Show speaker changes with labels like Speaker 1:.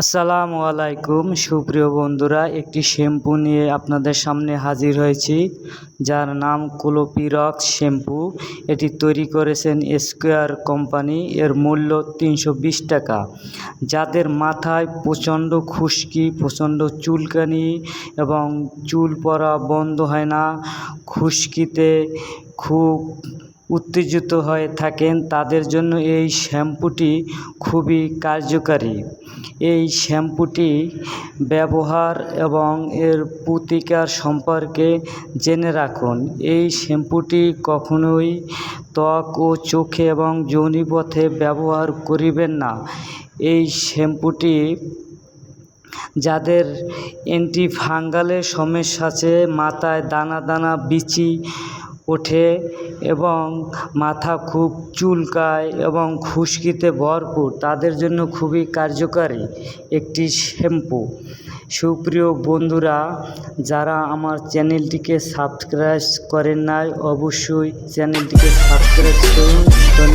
Speaker 1: আসসালামু আলাইকুম। সুপ্রিয় বন্ধুরা, একটি শ্যাম্পু নিয়ে আপনাদের সামনে হাজির হয়েছি, যার নাম ক্লোপিরক্স শ্যাম্পু। এটি তৈরি করেছেন স্কোয়ার কোম্পানি, এর মূল্য তিনশো বিশ টাকা। যাদের মাথায় প্রচণ্ড খুশকি, প্রচণ্ড চুলকানি এবং চুল পড়া বন্ধ হয় না, খুশকিতে খুব উত্তেজিত হয়ে থাকেন, তাদের জন্য এই শ্যাম্পুটি খুবই কার্যকারী। এই শ্যাম্পুটি ব্যবহার এবং এর প্রতিকার সম্পর্কে জেনে রাখুন। এই শ্যাম্পুটি কখনোই ত্বক ও চোখে এবং যৌনিপথে ব্যবহার করিবেন না। এই শ্যাম্পুটি যাদের অ্যান্টি ফাঙ্গালের সমস্যা আছে, মাথায় দানা দানা, বিচি ওঠে এবং মাথা খুব চুলকায় এবং খুশকিতে ভরপুর। তাদের জন্য খুবই কার্যকারী একটি শ্যাম্পু। সুপ্রিয় বন্ধুরা, যারা আমার চ্যানেলটিকে সাবস্ক্রাইব করেন নাই, অবশ্যই চ্যানেলটিকে সাবস্ক্রাইব করুন।